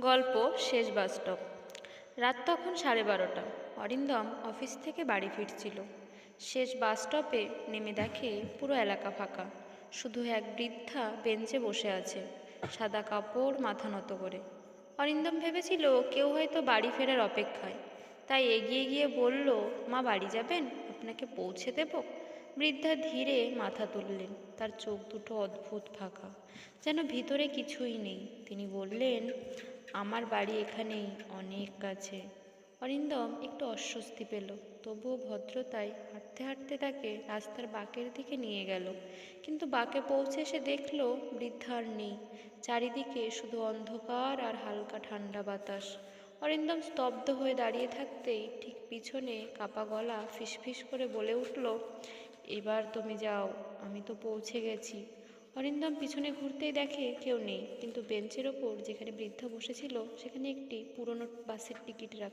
গল্প শেষ বাসস্টপ রাত তখন সাড়ে বারোটা। অরিন্দম অফিস থেকে বাড়ি ফিরছিল। শেষ বাস স্টপে নেমে দেখে পুরো এলাকা ফাঁকা। শুধু এক বৃদ্ধা বেঞ্চে বসে আছে, সাদা কাপড়, মাথা নত করে। অরিন্দম ভেবেছিল কেউ হয়তো বাড়ি ফেরার অপেক্ষায়। তাই এগিয়ে গিয়ে বলল, মা, বাড়ি যাবেন? আপনাকে পৌঁছে দেব? বৃদ্ধা ধীরে মাথা তুললেন। তার চোখ দুটো অদ্ভুত ফাঁকা, যেন ভিতরে কিছুই নেই। তিনি বললেন আমার বাড়ি এখানেই অনেক কাছে। অরিন্দম একটু অস্বস্তি পেল। তবুও ভদ্রতায় হাঁটতে হাঁটতে তাকে রাস্তার বাঁকের দিকে নিয়ে গেল। কিন্তু বাঁকে পৌঁছে সে দেখল বৃদ্ধা আর নেই। চারিদিকে শুধু অন্ধকার আর হালকা ঠান্ডা বাতাস। অরিন্দম স্তব্ধ হয়ে দাঁড়িয়ে থাকতেই ঠিক পিছনে কাপা গলা ফিসফিস করে বলে উঠল, এবার তুমি যাও, আমি তো পৌঁছে গেছি। অরিন্দম পিছনে ঘুরতেই দেখে কেউ নেই, কিন্তু বেঞ্চের ওপর যেখানে বৃদ্ধ বসেছিল, সেখানে একটি পুরনো বাসের টিকিট রাখা